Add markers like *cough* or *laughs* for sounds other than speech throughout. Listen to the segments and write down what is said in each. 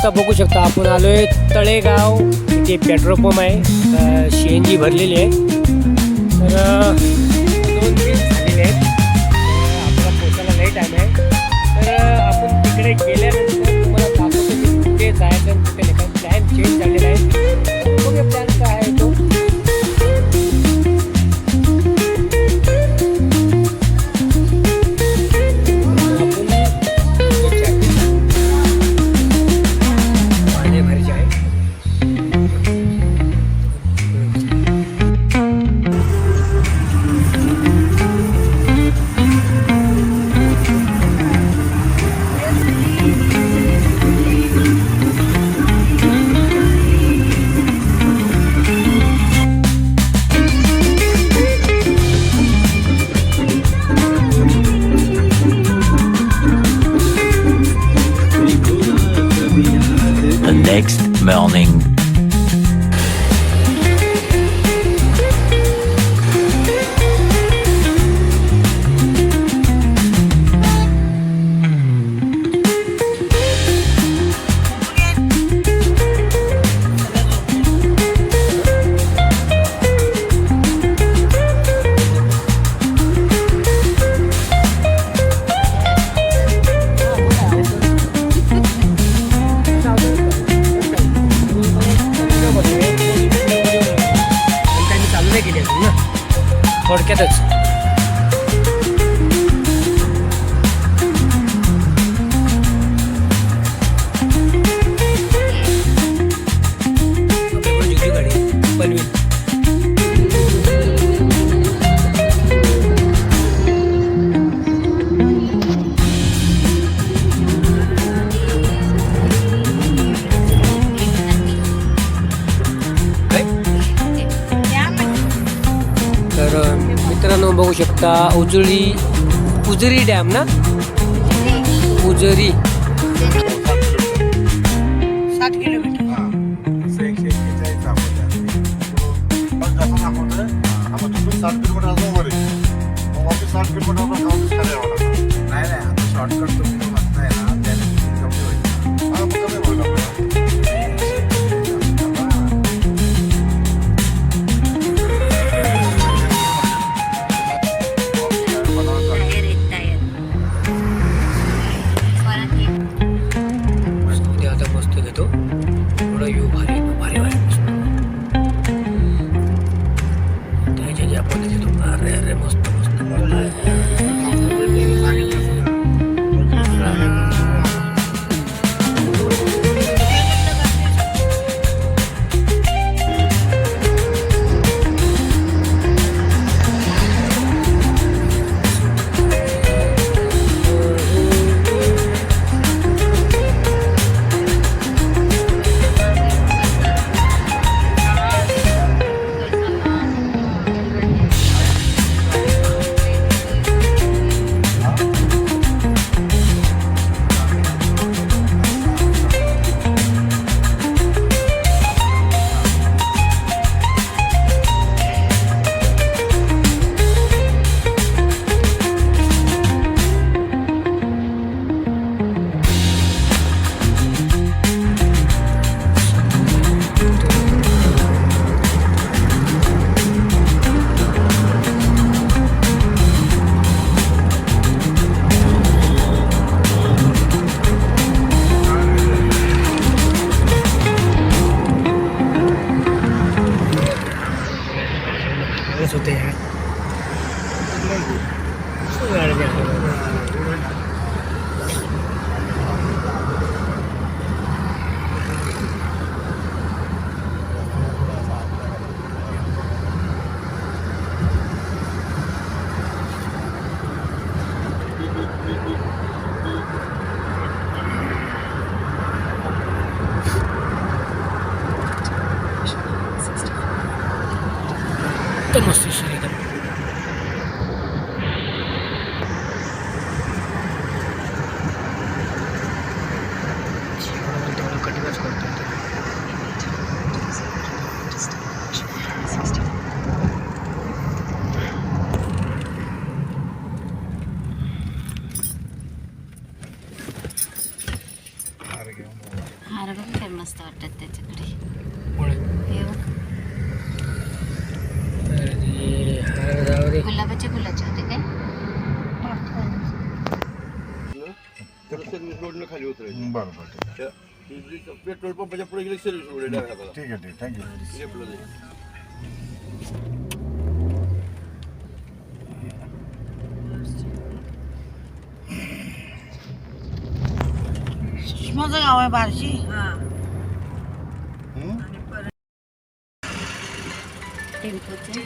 आता बघू शकता आपण आलो आहे तळेगाव इथे पेट्रोल पंप आहे. सी एन जी भरलेली आहे. तर थोडक्यातच. का उजळी उजरी डॅम ना हार बघ काय मस्त वाटतात त्याच्याकडे गुलाबाच्या फुलाचे होते काय? रोडनं खाली उतरायचं बरं पेट्रोल पंपाच्या पुढे गेले सर्व्हिस रोड. ठीक आहे ठीक थँक्यू सुषमाचं गाव आहे बारशी टेम्पोचे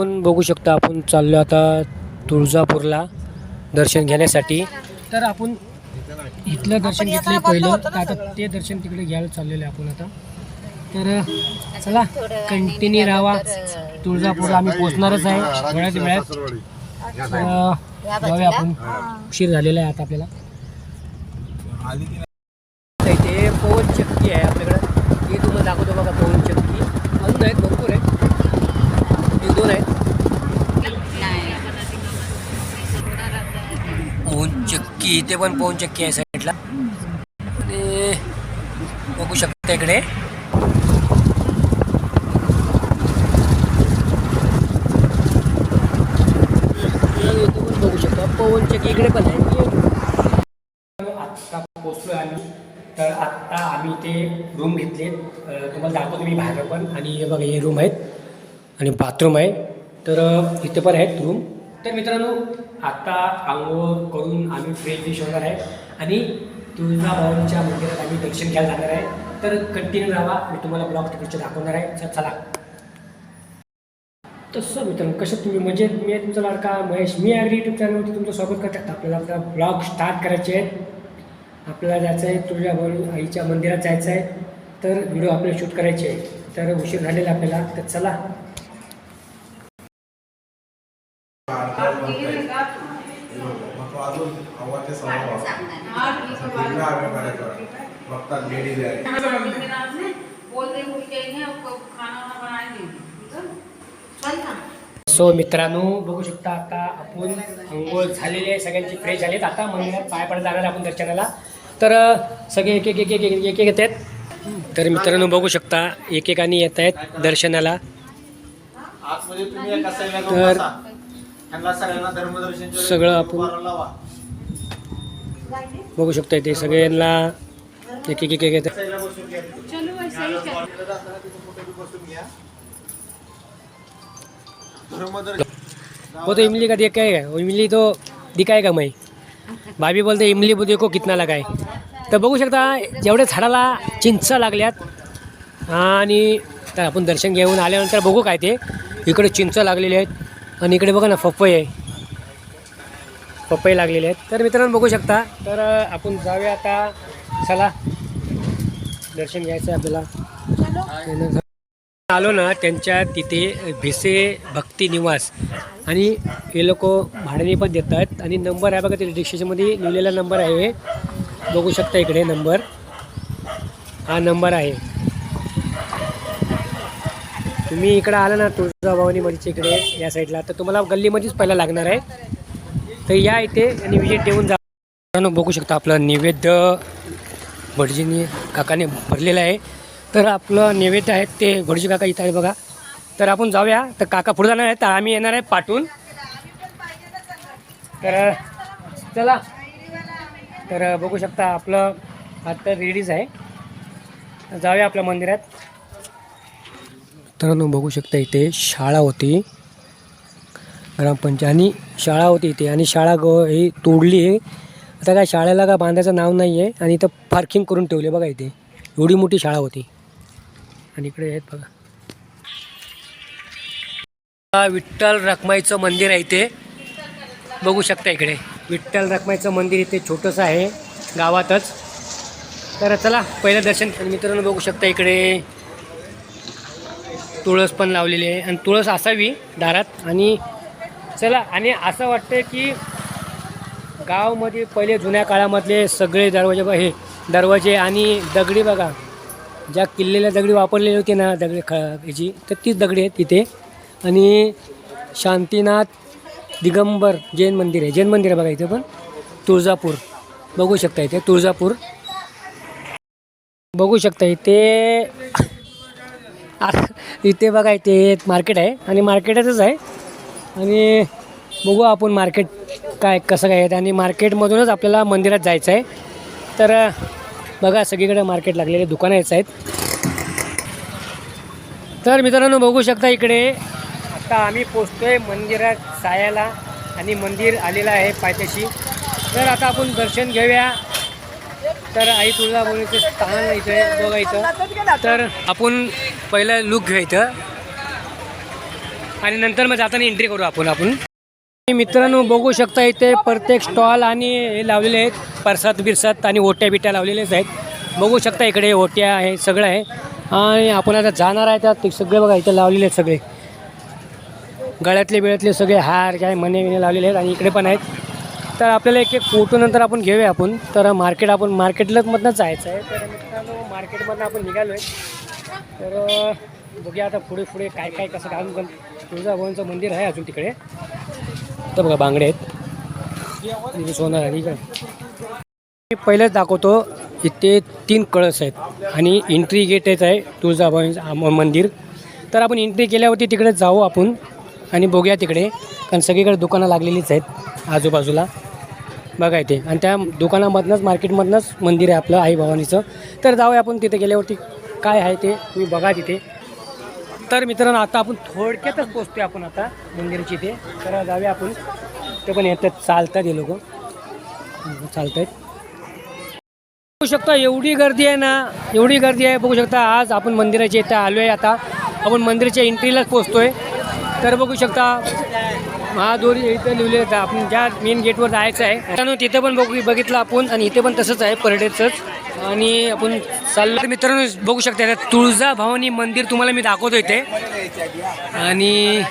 आपण बघू शकता आपण चाललो आता तुळजापूरला दर्शन घेण्यासाठी. तर आपण इथलं दर्शन घेतलं पहिलं. तर आता ते दर्शन तिकडे घ्यायला चाललेलं आहे आपण आता. तर चला कंटिन्यू राहा तुळजापूरला आम्ही पोचणारच आहे. वेळात वेळात जाऊया आपण. उशीर झालेला आहे आता आपल्याला तर इथे पवन चक्की आहे आपल्याकडं हे तुम्हाला दाखवतो बघा पवन चक्की अजून आहेत भरपूर आहेत एक दोन आहेत पाहून चक्की इथे पण पाहून चक्की आहे साईडला. आणि बघू शकता इकडे. बघू शकता पवन चक्की इकडे पण आहे. आत्ता पोचलो आम्ही. तर आत्ता आम्ही ते रूम घेतले. तुम्हाला दाखवतो मी बाहेर पण. आणि हे बघा हे रूम आहेत. आणि बाथरूम आहे. तर इथे पण आहेत रूम तर मित्रांनो आत्ता आंघोळ करून आम्ही फ्रेश फ्रेश होणार आहे आणि तुळजाभवानीच्या मंदिरात आम्ही दर्शन घ्यायला जाणार आहे. तर कंटिन्यू राहा मी तुम्हाला ब्लॉग तिकडचे दाखवणार आहे. च- चला. तसं मित्रांनो कसं तुम्ही म्हणजे मी तुमचा लाडका महेश. मी ॲग्री यूट्यूब चॅनलवरती तुमचं स्वागत करतात आपल्याला आपला ब्लॉग स्टार्ट करायचे आहेत. आपल्याला जायचं आहे तुझ्या आईच्या मंदिरात जायचं आहे. तर व्हिडिओ आपल्याला शूट करायचे आहे तर उशीर झालेला आपल्याला. तर चला. अजून आव्हाचे समोर लेडीज आहे सो मित्रांनो बघू शकता आता आपण अंघोळ झालेले आहे सगळ्यांची फ्रेश झालेत. आता मंदिरात पाय पडत जाणार आपण दर्शनाला. तर सगळे एक एक एक एक एक एक येत आहेत. तर मित्रांनो बघू शकता एकेकाने येत आहेत दर्शनाला. तर- सगळं आपण-. बघू शकता इथे सगळ्यांना. एक एक एक वो तो इमली का देख के आएगा वो इमली तो दिखाएगा मैं भाभी बोलते इमली देखो कितना लगा आहे तर बघू शकता जेवढे झाडाला चिंच लागल्यात आणि तर आपण दर्शन घेऊन आल्यानंतर बघू काय ते. इकडे चिंच लागलेले आहेत आणि इकडे बघा ना पपई आहे. पपई लागलेले आहेत. तर मित्रांनो बघू शकता. तर आपण जाऊया आता. चला. दर्शन घ्यायचं आहे आपल्याला आलो ना त्यांच्या तिथे भिसे भक्ती निवास. आणि हे लोक भाड्याने पण देतात आणि नंबर आहे बघा ते रिक्षेच्यामध्ये लिहिलेला नंबर आहे. बघू शकता इकडे नंबर. हा नंबर आहे. तुम्ही इकडं आला ना तुळजाभवानीमध्येच इकडे या साईडला. तर तुम्हाला गल्लीमध्येच पहिला लागणार आहे. तर या इथे आणि देऊन जा मित्रांनो, बघू शकता आपलं नैवेद्य भटजीनी काकाने भरलेलं आहे. तर आपलं नैवेद्य आहे ते भटजी काका इथं आहे बघा. तर आपण जाऊया. तर काका पुढे जाणार आहे तर आम्ही येणार आहे पाठून तर चला. तर बघू शकता आपलं आता रेडीज आहे. जाऊया आपल्या मंदिरात. तर बघू शकता इथे शाळा होती. ग्रामपंचायत. आणि शाळा होती इथे. आणि शाळा ग ही तोडली आहे आता काय शाळेला काय बांधायचं नाव नाही आहे आणि इथं पार्किंग करून ठेवले बघा इथे. एवढी मोठी शाळा होती. आणि इकडे आहेत बघा. विठ्ठल रखमाईचं मंदिर आहे इथे. बघू शकता इकडे. विठ्ठल रखमाईचं मंदिर इथे छोटंसं आहे. गावातच. तर चला पहिलं दर्शन आणि मित्रांनो बघू शकता इकडे. तुळस पण लावलेली आहे. आणि तुळस असावी दारात. आणि चला आणि असं वाटतं की गावामध्ये पहिले जुन्या काळामधले सगळे दरवाजे बघा हे दरवाजे आणि दगडी बघा ज्या किल्लेल्या दगडी वापरलेली होती ना दगडी ख याची तर तीच दगडी आहेत तिथे. आणि शांतीनाथ दिगंबर जैन मंदिर आहे. जैन मंदिर आहे बघा इथे पण. तुळजापूर. बघू शकता इथे तुळजापूर. बघू शकता इथे *laughs* इथे बघा इथे मार्केट आहे. आणि मार्केटातच आहे. आणि बघू आपण मार्केट काय कसं काय आहे. आणि मार्केटमधूनच आपल्याला मंदिरात जायचं आहे. तर बघा सगळीकडे मार्केट लागलेले दुकानं यायचं आहेत. तर मित्रांनो बघू शकता इकडे आता आम्ही पोचतो आहे मंदिरात जायला. आणि मंदिर आलेलं आहे पायथ्याशी. तर आता आपण दर्शन घेऊया. तर आई तुळजाभवानीचं स्थान इथे बघायचं तर आपण पहिलं लुक घ्यायचं आणि नंतर मग जाताना एंट्री करू आपण आपण. मित्रांनो बघू शकता इथे प्रत्येक स्टॉल आणि हे लावलेले आहेत. परसात बिरसात आणि ओट्या बिट्या लावलेलेच आहेत. बघू शकता इकडे ओट्या आहे सगळं आहे. आणि आपण आता जाणार आहे त्यात. ते सगळे बघा इथे लावलेले आहेत सगळे. गळ्यातले बिळ्यातले सगळे हार काय मने विने लावलेले आहेत आणि इकडे पण आहेत. तर आपल्याला एक एक फोटो नंतर आपण घेऊया आपण. तर मार्केट आपण मार्केटलामधनं जायचं आहे. तर मित्रांनो मार्केटमधनं आपण निघालो आहे तर बघूया आता पुढे पुढे काय काय कसं घालून तुळजाभवानीचं मंदिर आहे अजून तिकडे. तर बघा बांगडे आहेत. सोनार आहे मी पहिलेच दाखवतो इथे तीन कळस आहेत आणि एंट्री गेटच आहे तुळजाभवानी मंदिर. तर आपण एंट्री केल्यावरती तिकडे जाऊ आपण आणि बघूया तिकडे कारण सगळीकडे दुकानं लागलेलीच आहेत आजूबाजूला. बघा इथे. आणि त्या दुकानामधनंच मार्केटमधनंच मंदिर आहे आपलं आई भवानीचं तर जाऊया आपण तिथे गेल्यावरती काय आहे ते तुम्ही बघा तिथे. तर मित्रांनो आता आपण थोडक्यातच पोचतोय आपण आता मंदिराची इथे. तर जाऊया आपण. ते पण येतात चालतात हे लोक. चालत आहेत बघू शकता एवढी गर्दी आहे ना एवढी गर्दी आहे बघू शकता आज आपण मंदिराच्या इथं आलो आहे आता. आपण मंदिराच्या एंट्रीलाच पोचतोय. तर बघू शकता महादोरी इथं लिहिले होतं. आपण ज्या मेन गेटवर जायचं आहे मित्रांनो तिथं पण बघू बघितलं आपण आणि इथे पण तसंच आहे परडेचंच. आणि आपण चाललं. तर मित्रांनो बघू शकता तुळजा भवानी मंदिर तुम्हाला मी दाखवतो इथे. आणि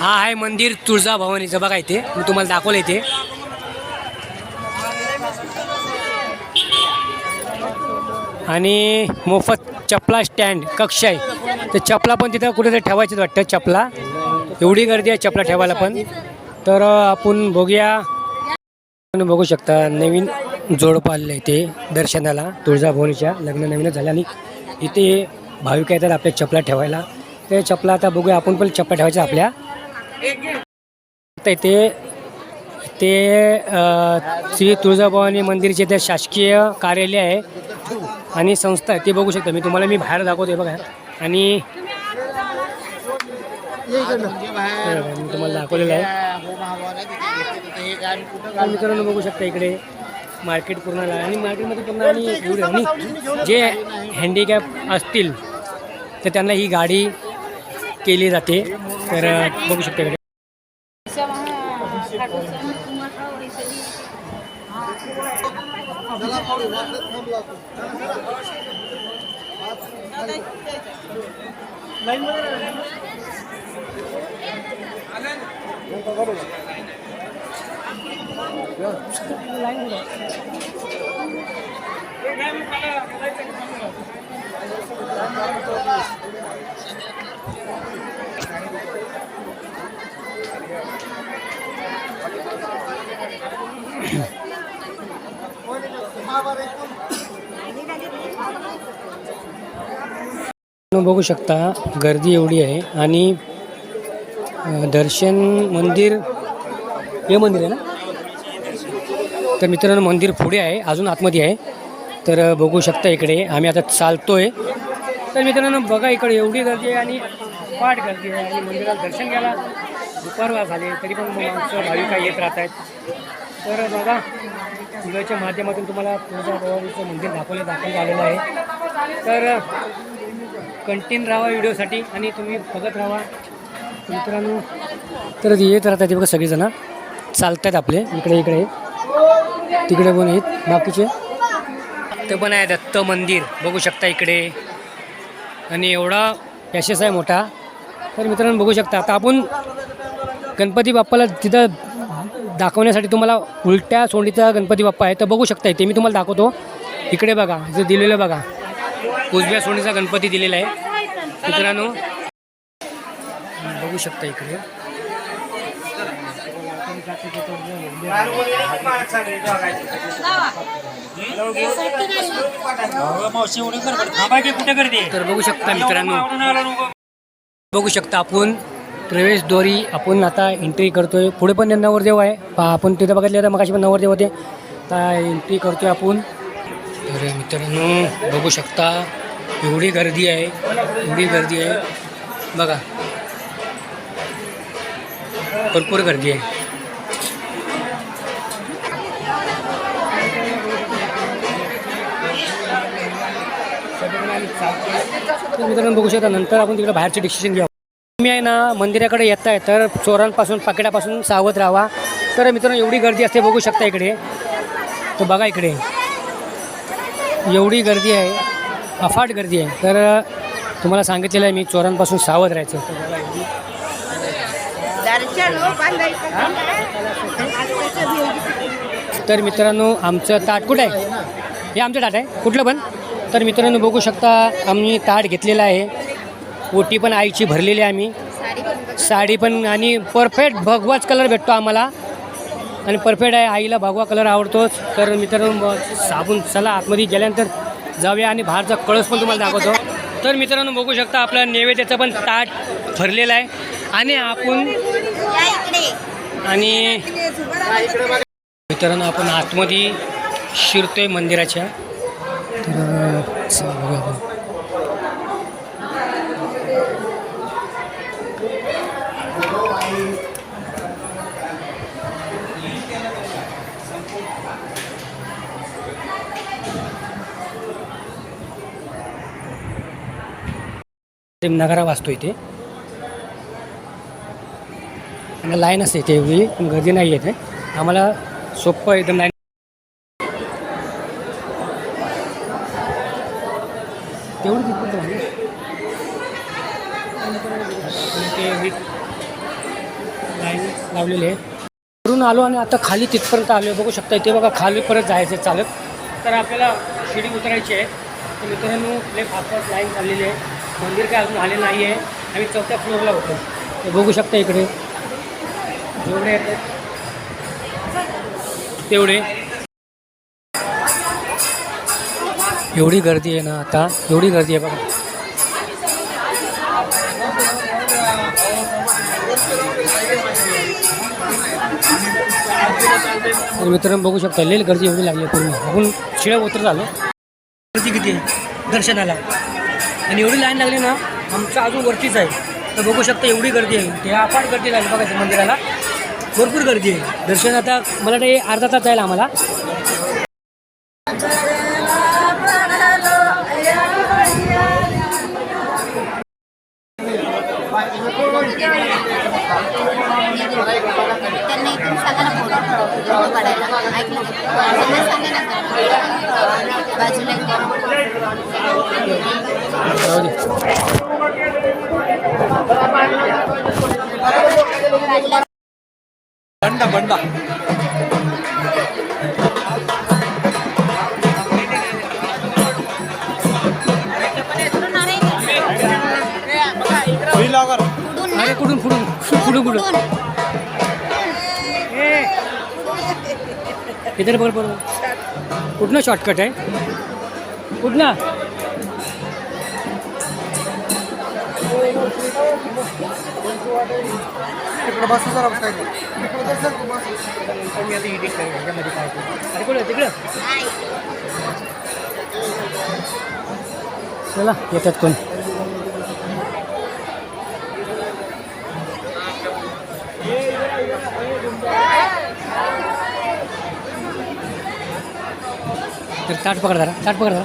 हा आहे मंदिर तुळजा भवानीचं. बघा इथे मी तुम्हाला दाखवलं इथे. आणि मोफत चपला स्टँड कक्ष आहे तर चपला पण तिथं कुठेतरी ठेवायचं वाटतं चपला. एवढी गर्दी आहे चपला ठेवायला पण. तर आपण बघूया. बघू शकता नवीन जोडपं आलेलं आहे इथे दर्शनाला तुळजाभवानीच्या लग्न नवीनच झालं आणि इथे भाविक येतात आपल्या चपला ठेवायला. ते चपला आता बघूया आपण पण चपला ठेवायच्या आपल्या. इथे ते श्री तुळजाभवानी मंदिरचे ते शासकीय कार्यालय आहे आणि संस्था आहे ते बघू शकता. मी तुम्हाला मी बाहेर दाखवते बघा. आणि मी तुम्हाला दाखवलेलं आहे. तर मित्रांनो बघू शकता इकडे. मार्केट पूर्ण लागलं आणि मार्केटमध्ये पूर्ण आणि एवढे आणि जे हँडिकॅप असतील तर त्यांना ही गाडी केली जाते. तर बघू शकता इकडे. तुम्ही बघू शकता गर्दी एवढी आहे आणि दर्शन मंदिर हे मंदिर आहे ना? तर मित्रांनो मंदिर पुढे आहे अजून आतमध्ये आहे. तर बघू शकता इकडे आम्ही आता चालतोय. तर मित्रांनो बघा इकडे एवढी गर्दी आहे आणि पाठ गर्दी आहे. आणि मंदिरात दर्शन घ्यायला दुपारवा झाले तरी पण माणसं भाविका येत राहत आहेत. तर बघा व्हिडिओच्या माध्यमातून तुम्हाला तुळजाभवानीचं मंदिर दाखवलं दाखवलं आलेलं आहे. तर कंटिन्यू राहा व्हिडिओसाठी आणि तुम्ही बघत राहा. मित्रांनो तर येत राहतात ते बघा सगळेजण. चालत आहेत आपले इकडे इकडे. तिकडे पण आहेत बाकीचे. ते पण आहे दत्त मंदिर बघू शकता इकडे. आणि एवढा पॅशेस आहे मोठा. तर मित्रांनो बघू शकता आता आपण गणपती बाप्पाला तिथं दाखवण्यासाठी तुम्हाला उलट्या सोंडीचा गणपती बाप्पा आहे. तर बघू शकता ते मी तुम्हाला दाखवतो. इकडे बघा जे दिलेलं बघा. उजव्या सोंडीचा गणपती दिलेला आहे. मित्रांनो बघू शकता इकडे. तर बघू शकता मित्रांनो. बघू शकता आपण प्रवेशद्वारी आपण आता एंट्री करतोय. पुढे पण नवरदेव आहे. पहा आपण तिथं बघितले तर मगाशी पण नवरदेव होते. आता एंट्री करतोय आपण. तर मित्रांनो बघू शकता एवढी गर्दी आहे एवढी गर्दी आहे. बघा. भरपूर गर्दी आहे. तर मित्रांनो बघू शकता नंतर आपण तिकडे बाहेरचे डिसिशन घ्या तुम्ही आहे ना मंदिराकडे येत आहे तर चोरांपासून पाकिटापासून सावध राहा. तर मित्रांनो एवढी गर्दी असते बघू शकता इकडे. तर बघा इकडे. एवढी गर्दी आहे अफाट गर्दी आहे. तर तुम्हाला सांगितलेलं आहे मी चोरांपासून सावध राहायचं. तर मित्रांनो आमचं ताट कुठं आहे? हे आमचं ताट आहे. कुठलं पण? तर मित्रांनो बघू शकता आम्ही ताट घेतलेलं आहे. ओटी पण आईची भरलेली आहे आम्ही. साडी पण आणि परफेक्ट भगवाच कलर भेटतो आम्हाला. आणि परफेक्ट आहे आईला भगवा कलर आवडतोच. तर मित्रांनो साबून चला आतमध्ये गेल्यानंतर जाऊया आणि बाहेरचा कळस पण तुम्हाला दाखवतो. तर मित्रांनो बघू शकता आपलं नैवेद्याचं पण ताट भरलेलं आहे. आणि आपण आणि मित्रांनो आपण आतमध्ये शिरतोय मंदिराच्या. तर चला ते नगारा वाचतो इथे लाईन असते इथे एवढी पण गर्दी नाही येते आम्हाला सोपं एकदम लाईन तेवढी तिथपर्यंत झालं. ते एवढी लाईन लावलेली आहे वरून आलो आणि आता खाली तिथपर्यंत आलो बघू शकता इथे बघा खाली परत जायचं आहे चालत. तर आपल्याला शिडी उतरायची आहे. तर मित्रांनो लेफ्ट हातात लाईन चाललेली आहे मंदिर काय अजून आले नाही आहे आम्ही चौथ्या फ्लोअरला होतो. तर बघू शकता इकडे. जेवढे येतात तेवढे. एवढी गर्दी आहे ना आता? एवढी गर्दी आहे बघा. तर मित्रांनो बघू शकता लेल गर्दी एवढी लागली पूर्ण. आपण शिळ्या उतर झालो गर्दी किती आहे? दर्शनाला. आणि एवढी लाईन लागली ना आमचं अजून वरतीच आहे. तर बघू शकता एवढी गर्दी आहे. ते अफाट गर्दी लागली बघायचं मंदिराला. भरपूर गर्दी आहे. दर्शन आता मला वाटतं हे अर्धा तास जाईल आम्हाला. बाजूला बंडा बंडा अरे कुठून कुठून कुठून कुठून ए इधर बरोबर बरोबर कुठनं शॉर्टकट आहे कुठनं मी आता एडिट करेन ह्याच्यामध्ये काय अरे तिकडं चला येतात कोण? तर ताट पकड जरा ताट पकड जरा.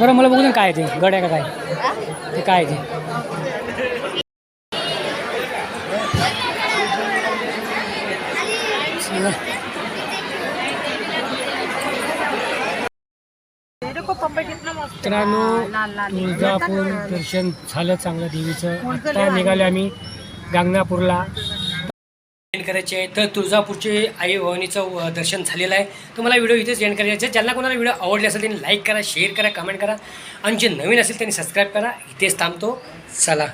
बरं मला बघून काय ते. गड आहे का काय? ते काय ते? मित्रांनो तुळजापूर दर्शन झालं चांगलं देवीचं. आता निघाले आम्ही गांगणापूरला करायचे आहे तर तुळजापूरचे आई भवानीचं दर्शन झालेलं आहे. तुम्हाला व्हिडिओ इथेच एंड करायचे आहे. ज्यांना कोणाला व्हिडिओ आवडले असेल त्यांनी लाईक करा शेअर करा कमेंट करा. आणि जे नवीन असेल त्यांनी सबस्क्राईब करा. इथेच थांबतो. चला.